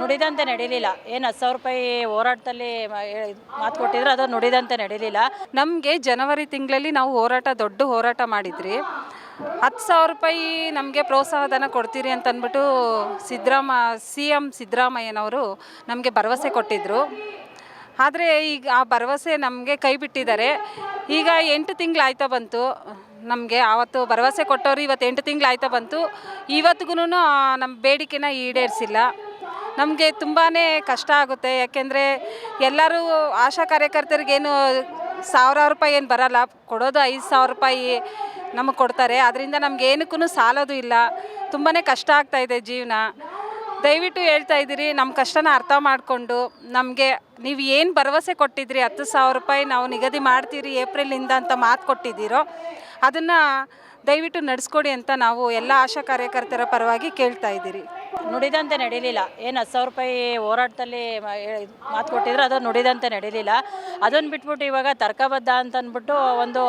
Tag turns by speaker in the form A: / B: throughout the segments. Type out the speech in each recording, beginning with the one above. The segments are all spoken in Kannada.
A: ನುಡಿದಂತೆ ನಡೀಲಿಲ್ಲ. ಏನು ಹತ್ತು ಸಾವಿರ ರೂಪಾಯಿ ಹೋರಾಟದಲ್ಲಿ ಮಾತು ಕೊಟ್ಟಿದ್ರು ಅದು ನುಡಿದಂತೆ ನಡೀಲಿಲ್ಲ.
B: ನಮಗೆ ಜನವರಿ ತಿಂಗಳಲ್ಲಿ ನಾವು ಹೋರಾಟ, ದೊಡ್ಡ ಹೋರಾಟ ಮಾಡಿದ್ರಿ. ಹತ್ತು ಸಾವಿರ ರೂಪಾಯಿ ನಮಗೆ ಪ್ರೋತ್ಸಾಹಧನ ಕೊಡ್ತೀರಿ ಅಂತ ಅಂದ್ಬಿಟ್ಟು ಸಿದ್ದರಾಮ, ಸಿ ಎಂ ಸಿದ್ದರಾಮಯ್ಯನವರು ನಮಗೆ ಭರವಸೆ ಕೊಟ್ಟಿದ್ದರು ಆದರೆ ಈಗ ಆ ಭರವಸೆ ನಮಗೆ ಕೈ ಬಿಟ್ಟಿದ್ದಾರೆ. ಈಗ ಎಂಟು ತಿಂಗಳು ಆಯ್ತಾ ಬಂತು. ನಮಗೆ ಆವತ್ತು ಭರವಸೆ ಕೊಟ್ಟವರು ಇವತ್ತು ಎಂಟು ತಿಂಗಳು ಆಯ್ತಾ ಬಂತು. ಇವತ್ತಿಗೂ ನಮ್ಮ ಬೇಡಿಕೆನ ಈಡೇರಿಸಿಲ್ಲ. ನಮಗೆ ತುಂಬಾ ಕಷ್ಟ ಆಗುತ್ತೆ. ಯಾಕೆಂದರೆ ಎಲ್ಲರೂ ಆಶಾ ಕಾರ್ಯಕರ್ತರಿಗೇನು ಸಾವಿರಾರು ರೂಪಾಯಿ ಏನು ಬರಲ್ಲ. ಕೊಡೋದು ಐದು ಸಾವಿರ ರೂಪಾಯಿ ನಮಗೆ ಕೊಡ್ತಾರೆ. ಅದರಿಂದ ನಮ್ಗೆ ಏನಕ್ಕೂ ಸಾಲೋದು ಇಲ್ಲ. ತುಂಬಾ ಕಷ್ಟ ಆಗ್ತಾ ಇದೆ ಜೀವನ. ದಯವಿಟ್ಟು ಹೇಳ್ತಾ ಇದ್ದೀರಿ ನಮ್ಮ ಕಷ್ಟನ ಅರ್ಥ ಮಾಡಿಕೊಂಡು, ನಮಗೆ ನೀವು ಏನು ಭರವಸೆ ಕೊಟ್ಟಿದ್ರಿ, ಹತ್ತು ಸಾವಿರ ರೂಪಾಯಿ ನಾವು ನಿಗದಿ ಮಾಡ್ತೀರಿ ಏಪ್ರಿಲಿಂದ ಅಂತ ಮಾತು ಕೊಟ್ಟಿದ್ದೀರೋ, ಅದನ್ನು ದಯವಿಟ್ಟು ನಡೆಸ್ಕೊಡಿ ಅಂತ ನಾವು ಎಲ್ಲ ಆಶಾ ಕಾರ್ಯಕರ್ತರ ಪರವಾಗಿ ಕೇಳ್ತಾ ಇದ್ದೀರಿ.
A: ನುಡಿದಂತೆ ನಡೀಲಿಲ್ಲ. ಏನು ಹತ್ತು ಸಾವಿರ ರೂಪಾಯಿ ಹೋರಾಟದಲ್ಲಿ ಮಾತು ಕೊಟ್ಟಿದ್ರು ಅದು ನುಡಿದಂತೆ ನಡೀಲಿಲ್ಲ. ಅದನ್ನು ಬಿಟ್ಬಿಟ್ಟು ಇವಾಗ ತರ್ಕಬದ್ಧ ಅಂತ ಅಂದ್ಬಿಟ್ಟು ಒಂದು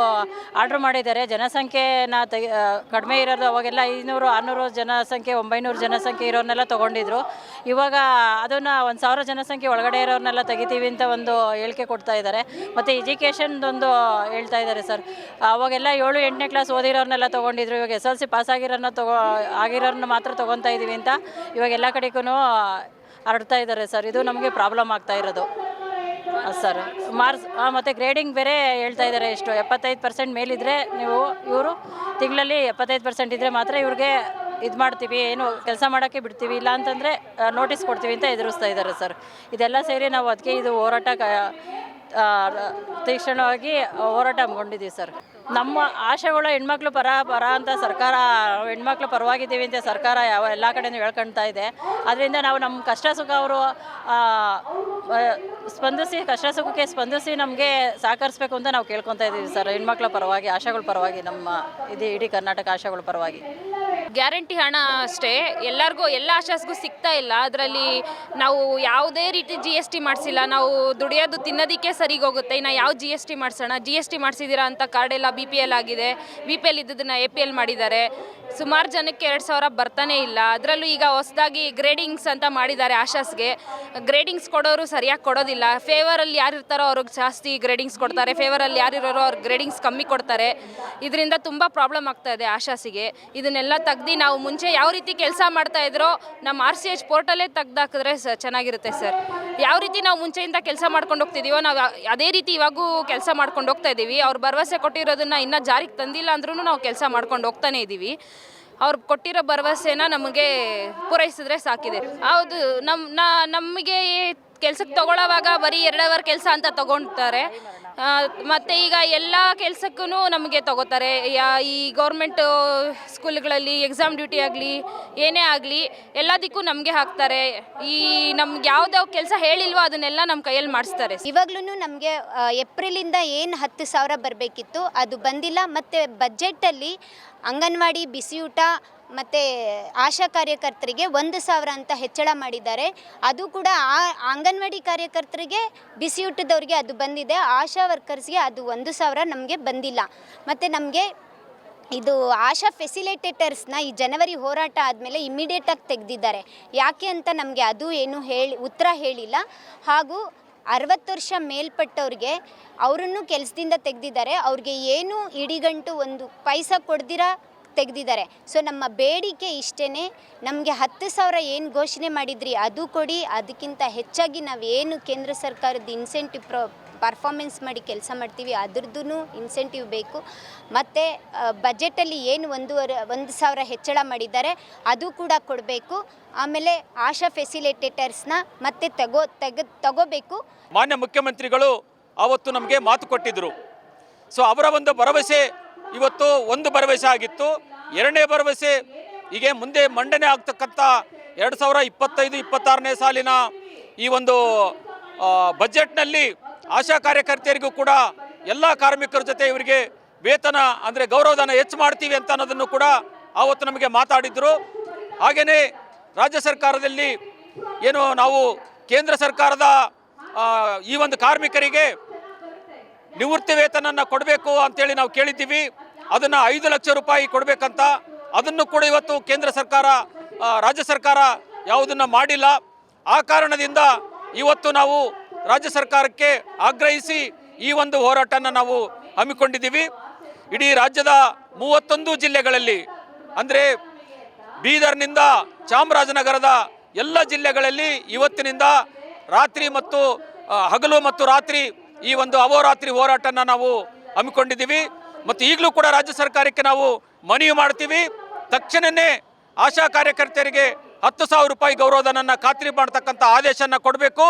A: ಆರ್ಡ್ರ್ ಮಾಡಿದ್ದಾರೆ. ಜನಸಂಖ್ಯೆನ ಆ, ಕಡಿಮೆ ಇರೋದು ಅವಾಗೆಲ್ಲ ಐನೂರು ಆರುನೂರು ಜನಸಂಖ್ಯೆ ಒಂಬೈನೂರು ಜನಸಂಖ್ಯೆ ಇರೋರ್ನೆಲ್ಲ ತೊಗೊಂಡಿದ್ರು. ಇವಾಗ ಅದನ್ನು ಒಂದು ಸಾವಿರ ಜನಸಂಖ್ಯೆ ಒಳಗಡೆ ಇರೋರ್ನೆಲ್ಲ ತೆಗಿತೀವಿ ಅಂತ ಒಂದು ಹೇಳಿಕೆ ಕೊಡ್ತಾ ಇದ್ದಾರೆ. ಮತ್ತು ಎಜುಕೇಷನ್ದೊಂದು ಹೇಳ್ತಾ ಇದ್ದಾರೆ ಸರ್. ಅವಾಗೆಲ್ಲ ಏಳು ಎಂಟನೇ ಕ್ಲಾಸ್ ಓದಿರೋರ್ನೆಲ್ಲ ತೊಗೊಂಡಿದ್ರು. ಇವಾಗ ಎಸ್ ಎಲ್ ಸಿ ಪಾಸ್ ಆಗಿರೋನ್ನ ತಗೋ ಆಗಿರೋರ್ನ ಮಾತ್ರ ತೊಗೊತಾ ಇದ್ದೀವಿ ಅಂತ ಇವಾಗ ಎಲ್ಲ ಕಡೆಗೂ ಹರಡ್ತಾ ಇದ್ದಾರೆ ಸರ್. ಇದು ನಮಗೆ ಪ್ರಾಬ್ಲಮ್ ಆಗ್ತಾ ಇರೋದು. ಸರ್. ಮಾರ್ಕ್ಸ್ ಮತ್ತು ಗ್ರೇಡಿಂಗ್ ಬೇರೆ ಹೇಳ್ತಾ ಇದ್ದಾರೆ ಎಷ್ಟು ಎಪ್ಪತ್ತೈದು ಪರ್ಸೆಂಟ್ ಮೇಲಿದ್ದರೆ ನೀವು, ಇವರು ತಿಂಗಳಲ್ಲಿ ಎಪ್ಪತ್ತೈದು ಪರ್ಸೆಂಟ್ ಇದ್ದರೆ ಮಾತ್ರ ಇವ್ರಿಗೆ ಇದು ಮಾಡ್ತೀವಿ. ಏನು ಕೆಲಸ ಮಾಡೋಕ್ಕೆ ಬಿಡ್ತೀವಿ. ಇಲ್ಲ ಅಂತಂದರೆ ನೋಟಿಸ್ ಕೊಡ್ತೀವಿ ಅಂತ ಎದುರಿಸ್ತಾ ಇದ್ದಾರೆ ಸರ್. ಇದೆಲ್ಲ ಸೇರಿ ನಾವು ಅದಕ್ಕೆ ಇದು ಹೋರಾಟ ತೀಕ್ಷ್ಣವಾಗಿ ಹೋರಾಟ ಹಮ್ಮಿಕೊಂಡಿದ್ದೀವಿ ಸರ್. ನಮ್ಮ ಆಶೆಗಳು ಹೆಣ್ಮಕ್ಳು ಪರ ಪರ ಅಂತ ಸರ್ಕಾರ, ಹೆಣ್ಮಕ್ಳು ಪರವಾಗಿದ್ದೀವಿ ಅಂತ ಸರ್ಕಾರ ಯಾವ ಎಲ್ಲ ಕಡೆಯೂ ಹೇಳ್ಕೊಳ್ತಾ ಇದೆ. ಅದರಿಂದ ನಾವು ನಮ್ಮ ಕಷ್ಟ ಸುಖ ಅವರು ಸ್ಪಂದಿಸಿ, ಕಷ್ಟ ಸುಖಕ್ಕೆ ಸ್ಪಂದಿಸಿ ನಮಗೆ ಸಹಕರಿಸ್ಬೇಕು ಅಂತ ನಾವು ಕೇಳ್ಕೊತಾ ಇದ್ದೀವಿ ಸರ್. ಹೆಣ್ಮಕ್ಳ ಪರವಾಗಿ, ಆಶೆಗಳ ಪರವಾಗಿ ನಮ್ಮ, ಇದು ಇಡೀ ಕರ್ನಾಟಕ ಆಶೆಗಳ ಪರವಾಗಿ.
C: ಗ್ಯಾರಂಟಿ ಹಣ ಅಷ್ಟೇ. ಎಲ್ಲರಿಗೂ ಎಲ್ಲ ಆಶಾಸ್ಗೂ ಸಿಗ್ತಾ ಇಲ್ಲ. ಅದರಲ್ಲಿ ನಾವು ಯಾವುದೇ ರೀತಿ ಜಿ ಎಸ್ ಟಿ ಮಾಡಿಸಿಲ್ಲ. ನಾವು ದುಡಿಯೋದು ತಿನ್ನೋದಕ್ಕೆ ಸರಿಗೆ ಹೋಗುತ್ತೆ ಇನ್ನು ಯಾವ ಜಿ ಎಸ್ ಟಿ ಮಾಡಿಸೋಣ? ಜಿ ಎಸ್ ಟಿ ಮಾಡಿಸಿದ್ದೀರಾ ಅಂತ ಕಾರ್ಡ್ ಎಲ್ಲ ಬಿ ಪಿ ಎಲ್ ಆಗಿದೆ. ಬಿ ಪಿ ಎಲ್ ಇದ್ದದನ್ನ ಎ ಪಿ ಎಲ್ ಮಾಡಿದ್ದಾರೆ. ಸುಮಾರು ಜನಕ್ಕೆ ಎರಡು ಸಾವಿರ ಬರ್ತಾನೆ ಇಲ್ಲ. ಅದರಲ್ಲೂ ಈಗ ಹೊಸದಾಗಿ ಗ್ರೇಡಿಂಗ್ಸ್ ಅಂತ ಮಾಡಿದ್ದಾರೆ ಆಶಾಸ್ಗೆ. ಗ್ರೇಡಿಂಗ್ಸ್ ಕೊಡೋರು ಸರಿಯಾಗಿ ಕೊಡೋದಿಲ್ಲ. ಫೇವರಲ್ಲಿ ಯಾರು ಇರ್ತಾರೋ ಅವ್ರಿಗೆ ಜಾಸ್ತಿ ಗ್ರೇಡಿಂಗ್ಸ್ ಕೊಡ್ತಾರೆ. ಫೇವರಲ್ಲಿ ಯಾರು ಇರೋರೋ ಅವ್ರಿಗೆ ಗ್ರೇಡಿಂಗ್ಸ್ ಕಮ್ಮಿ ಕೊಡ್ತಾರೆ. ಇದರಿಂದ ತುಂಬ ಪ್ರಾಬ್ಲಮ್ ಆಗ್ತಾ ಇದೆ ಆಶಾಸಿಗೆ. ಇದನ್ನೆಲ್ಲ ತೆಗ್ದು ನಾವು ಮುಂಚೆ ಯಾವ ರೀತಿ ಕೆಲಸ ಮಾಡ್ತಾ ಇದ್ರೋ ನಮ್ಮ ಆರ್ ಸಿ ಎಚ್ ಪೋರ್ಟಲ್ಲೇ ತೆಗ್ದಾಕಿದ್ರೆ ಸ ಚೆನ್ನಾಗಿರುತ್ತೆ ಸರ್. ಯಾವ ರೀತಿ ನಾವು ಮುಂಚೆಯಿಂದ ಕೆಲಸ ಮಾಡ್ಕೊಂಡು ಹೋಗ್ತಿದ್ದೀವೋ ನಾವು ಅದೇ ರೀತಿ ಇವಾಗೂ ಕೆಲಸ ಮಾಡ್ಕೊಂಡು ಹೋಗ್ತಾ ಇದ್ದೀವಿ ಅವ್ರು ಭರವಸೆ ಕೊಟ್ಟಿರೋದನ್ನ ಇನ್ನೂ ಜಾರಿಗೆ ತಂದಿಲ್ಲ ಅಂದ್ರೂ ನಾವು ಕೆಲಸ ಮಾಡ್ಕೊಂಡು ಹೋಗ್ತಾನೆ ಇದ್ದೀವಿ ಅವ್ರು ಕೊಟ್ಟಿರೋ ಭರವಸೆನ ನಮಗೆ ಪೂರೈಸಿದ್ರೆ ಸಾಕಿದೆ. ಹೌದು ನಮ್ಮ ನಮಗೆ ಕೆಲ್ಸಕ್ಕೆ ತಗೊಳ್ಳೋವಾಗ ಬರೀ ಎರಡು ಅವರ್ ಕೆಲಸ ಅಂತ ತಗೊಳ್ತಾರೆ ಮತ್ತೆ ಈಗ ಎಲ್ಲ ಕೆಲಸಕ್ಕೂ ನಮಗೆ ತಗೋತಾರೆ. ಈ ಗೌರ್ಮೆಂಟ್ ಸ್ಕೂಲ್ಗಳಲ್ಲಿ ಎಕ್ಸಾಮ್ ಡ್ಯೂಟಿ ಆಗಲಿ, ಏನೇ ಆಗಲಿ, ಎಲ್ಲದಕ್ಕೂ ನಮಗೆ ಹಾಕ್ತಾರೆ. ಈ ನಮ್ಗೆ ಯಾವ್ದಾವ ಕೆಲಸ ಹೇಳಿಲ್ವೋ ಅದನ್ನೆಲ್ಲ ನಮ್ಮ ಕೈಯಲ್ಲಿ ಮಾಡಿಸ್ತಾರೆ.
D: ಇವಾಗ್ಲೂ ನಮಗೆ ಏಪ್ರಿಲಿಂದ ಏನು ಹತ್ತು ಸಾವಿರ ಬರಬೇಕಿತ್ತು, ಅದು ಬಂದಿಲ್ಲ. ಮತ್ತು ಬಜೆಟಲ್ಲಿ ಅಂಗನವಾಡಿ, ಬಿಸಿಯೂಟ ಮತ್ತು ಆಶಾ ಕಾರ್ಯಕರ್ತರಿಗೆ ಒಂದು ಸಾವಿರ ಅಂತ ಹೆಚ್ಚಳ ಮಾಡಿದ್ದಾರೆ. ಅದು ಕೂಡ ಆ ಅಂಗನವಾಡಿ ಕಾರ್ಯಕರ್ತರಿಗೆ, ಬಿಸಿಯೂಟದವ್ರಿಗೆ ಅದು ಬಂದಿದೆ. ಆಶಾ ವರ್ಕರ್ಸ್ಗೆ ಅದು ಒಂದು ಸಾವಿರ ನಮಗೆ ಬಂದಿಲ್ಲ. ಮತ್ತು ನಮಗೆ ಇದು ಆಶಾ ಫೆಸಿಲಿಟೇಟರ್ಸ್ನ ಈ ಜನವರಿ ಹೋರಾಟ ಆದಮೇಲೆ ಇಮ್ಮಿಡಿಯೇಟಾಗಿ ತೆಗೆದಿದ್ದಾರೆ. ಯಾಕೆ ಅಂತ ನಮಗೆ ಅದು ಏನು ಹೇಳಿ, ಉತ್ತರ ಹೇಳಿಲ್ಲ. ಹಾಗೂ ಅರವತ್ತು ವರ್ಷ ಮೇಲ್ಪಟ್ಟವ್ರಿಗೆ ಅವರನ್ನು ಕೆಲಸದಿಂದ ತೆಗೆದಿದ್ದಾರೆ. ಅವ್ರಿಗೆ ಏನು ಇಡಿಗಂಟು ಒಂದು ಪೈಸ ಕೊಡ್ದಿರ? ತೆಗೆದಿದ್ದಾರೆ. ಸೊ ನಮ್ಮ ಬೇಡಿಕೆ ಇಷ್ಟೇ ನಮಗೆ ಹತ್ತು ಸಾವಿರ ಏನು ಘೋಷಣೆ ಮಾಡಿದ್ರಿ ಅದು ಕೊಡಿ, ಅದಕ್ಕಿಂತ ಹೆಚ್ಚಾಗಿ ನಾವು ಏನು ಕೇಂದ್ರ ಸರ್ಕಾರದ ಇನ್ಸೆಂಟಿವ್ ಪ್ರ ಪರ್ಫಾರ್ಮೆನ್ಸ್ ಮಾಡಿ ಕೆಲಸ ಮಾಡ್ತೀವಿ ಅದ್ರದ್ದು ಇನ್ಸೆಂಟಿವ್ ಬೇಕು. ಮತ್ತು ಬಜೆಟಲ್ಲಿ ಏನು ಒಂದೂವರೆ, ಒಂದು ಸಾವಿರ ಹೆಚ್ಚಳ ಮಾಡಿದ್ದಾರೆ, ಅದು ಕೂಡ ಕೊಡಬೇಕು. ಆಮೇಲೆ ಆಶಾ ಫೆಸಿಲಿಟೇಟರ್ಸ್ನ ಮತ್ತೆ ತಗೋ, ತೆಗೆ, ತಗೋಬೇಕು.
E: ಮಾನ್ಯ ಮುಖ್ಯಮಂತ್ರಿಗಳು ಆವತ್ತು ನಮಗೆ ಮಾತು ಕೊಟ್ಟಿದ್ದರು ಸೊ ಅವರ ಒಂದು ಭರವಸೆ ಇವತ್ತು ಒಂದು ಭರವಸೆ ಆಗಿತ್ತು. ಎರಡನೇ ಭರವಸೆ, ಹೀಗೆ ಮುಂದೆ ಮಂಡನೆ ಆಗ್ತಕ್ಕಂಥ ಎರಡು ಸಾವಿರ ಇಪ್ಪತ್ತೈದು, ಇಪ್ಪತ್ತಾರನೇ ಸಾಲಿನ ಈ ಒಂದು ಬಜೆಟ್ನಲ್ಲಿ ಆಶಾ ಕಾರ್ಯಕರ್ತೆಯರಿಗೂ ಕೂಡ ಎಲ್ಲ ಕಾರ್ಮಿಕರ ಜೊತೆ ಇವರಿಗೆ ವೇತನ ಅಂದರೆ ಗೌರವಧನ ಹೆಚ್ಚು ಮಾಡ್ತೀವಿ ಅಂತ ಅನ್ನೋದನ್ನು ಕೂಡ ಆವತ್ತು ನಮಗೆ ಮಾತಾಡಿದ್ರು. ಹಾಗೆಯೇ ರಾಜ್ಯ ಸರ್ಕಾರದಲ್ಲಿ ಏನು ನಾವು ಕೇಂದ್ರ ಸರ್ಕಾರದ ಈ ಒಂದು ಕಾರ್ಮಿಕರಿಗೆ ನಿವೃತ್ತಿ ವೇತನನ ಕೊಡಬೇಕು ಅಂತೇಳಿ ನಾವು ಕೇಳಿದ್ದೀವಿ. ಅದನ್ನು ಐದು ಲಕ್ಷ ರೂಪಾಯಿ ಕೊಡಬೇಕಂತ ಅದನ್ನು ಕೂಡ ಇವತ್ತು ಕೇಂದ್ರ ಸರ್ಕಾರ ರಾಜ್ಯ ಸರ್ಕಾರ ಯಾವುದನ್ನು ಮಾಡಿಲ್ಲ. ಆ ಕಾರಣದಿಂದ ಇವತ್ತು ನಾವು ರಾಜ್ಯ ಸರ್ಕಾರಕ್ಕೆ ಆಗ್ರಹಿಸಿ ಈ ಒಂದು ಹೋರಾಟನ ನಾವು ಹಮ್ಮಿಕೊಂಡಿದ್ದೀವಿ. ಇಡೀ ರಾಜ್ಯದ ಮೂವತ್ತೊಂದು ಜಿಲ್ಲೆಗಳಲ್ಲಿ, ಅಂದರೆ ಬೀದರ್ನಿಂದ ಚಾಮರಾಜನಗರದ ಎಲ್ಲ ಜಿಲ್ಲೆಗಳಲ್ಲಿ ಇವತ್ತಿನಿಂದ ರಾತ್ರಿ ಮತ್ತು ಹಗಲು ಮತ್ತು ರಾತ್ರಿ ಈ ಒಂದು ಅಹೋರಾತ್ರಿ ಹೋರಾಟನ ನಾವು ಹಮ್ಮಿಕೊಂಡಿದ್ದೀವಿ. ಮತ್ತು ಈಗಲೂ ಕೂಡ ರಾಜ್ಯ ಸರ್ಕಾರಕ್ಕೆ ನಾವು ಮನವಿ ಮಾಡ್ತೀವಿ. ತಕ್ಷಣವೇ ಆಶಾ ಕಾರ್ಯಕರ್ತೆಯರಿಗೆ ಹತ್ತು ಸಾವಿರ ರೂಪಾಯಿ ಗೌರವಧನನ್ನು ಖಾತ್ರಿ ಮಾಡ್ತಕ್ಕಂಥ ಆದೇಶನ ಕೊಡಬೇಕು.